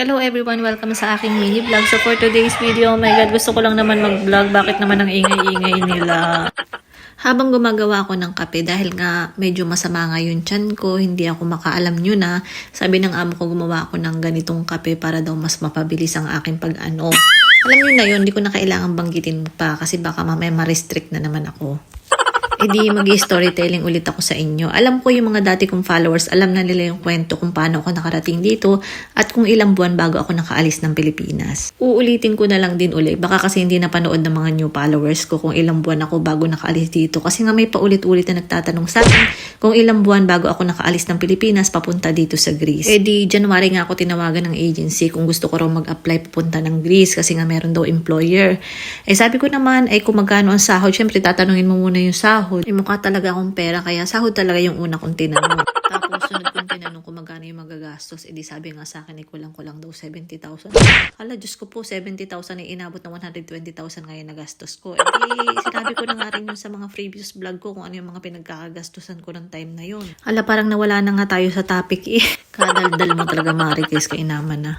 Hello everyone, welcome sa aking mini vlog. So for today's video, oh my god, gusto ko lang naman mag-vlog. Bakit naman ang ingay-ingay nila? Habang gumagawa ako ng kape, dahil nga medyo masama nga yung tiyan ko, hindi ako makaalam nyo na, sabi ng amo ko gumawa ako ng ganitong kape para daw mas mapabilis ang aking pag-ano. Alam nyo na yun, hindi ko na kailangan banggitin pa kasi baka mamaya ma-restrict na naman ako. E di mag-storytelling ulit ako sa inyo. Alam ko yung mga dati kong followers, alam na nila yung kwento kung paano ako nakarating dito at kung ilang buwan bago ako nakaalis ng Pilipinas. Uulitin ko na lang din ulit. Baka kasi hindi napanood ng mga new followers ko kung ilang buwan ako bago nakaalis dito. Kasi nga may paulit-ulit na nagtatanong sa akin kung ilang buwan bago ako nakaalis ng Pilipinas papunta dito sa Greece. E di January nga ako tinawagan ng agency kung gusto ko raw mag-apply papunta ng Greece kasi nga meron daw employer. Eh sabi ko naman ay kung magkano ang sahod, syempre tatanungin mo muna yung sahod. Eh mukha talaga akong pera kaya sahod talaga yung una kong tinanong. Tapos sunod kong tinanong kung magkano yung magagastos. Eh di sabi nga sa akin ay kulang-kulang daw 70,000. Hala, Diyos ko po, 70,000 ay inabot ng 120,000 ngayon na gastos ko. Eh di sinabi ko na nga rin yun sa mga previous vlog ko kung ano yung mga pinagkakagastusan ko ng time na yun. Hala, parang nawala na nga tayo sa topic eh. Kadaldal mo talaga Marikis, kainaman na.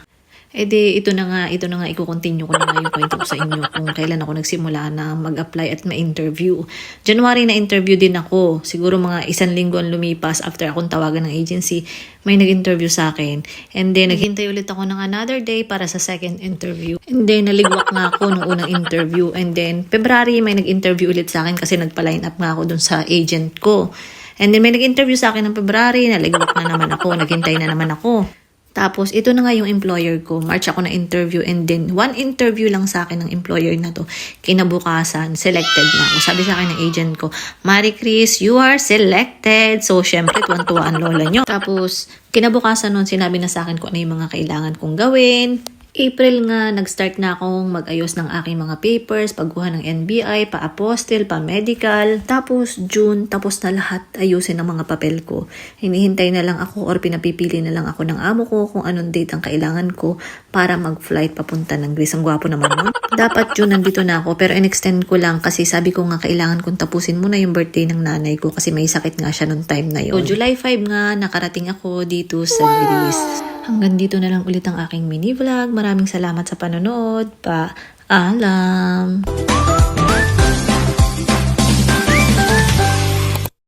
Eh di, ito na nga, ito na nga, i-continue ko na nga yung kwento ko sa inyo kung kailan ako nagsimula na mag-apply at ma-interview. January na interview din ako. Siguro mga isang linggo ang lumipas after akong tawagan ng agency, may nag-interview sa akin. And then, naghintay ulit ako ng another day para sa second interview. And then, naligwak nga ako nung unang interview. And then, February, may nag-interview ulit sa akin kasi nagpa-line up nga ako dun sa agent ko. And then, may nag-interview sa akin ng February, naligwak na naman ako, naghintay na naman ako. Tapos, ito na nga yung employer ko. March ako na interview and then, one interview lang sa akin ng employer na to. Kinabukasan, selected na ako. Sabi sa akin ng agent ko, Marie Chris, you are selected. So, syempre, tuwan-tuwa ang lola nyo. Tapos, kinabukasan nun, sinabi na sa akin kung ano yung mga kailangan kong gawin. April nga, nag-start na akong mag-ayos ng aking mga papers, pagkuha ng NBI, pa-apostle, pa-medical. Tapos, June, tapos na lahat ayusin ang mga papel ko. Hinihintay na lang ako or pinapipili na lang ako ng amo ko kung anong date ang kailangan ko para mag-flight papunta ng Greece. Ang gwapo naman nun. Dapat June nandito na ako pero in-extend ko lang kasi sabi ko nga kailangan kong tapusin muna yung birthday ng nanay ko kasi may sakit nga siya nung time na yun. So, July 5 nga, nakarating ako dito sa Greece. Hanggang dito na lang ulit ang aking mini vlog. Maraming salamat sa panonood. Paalam!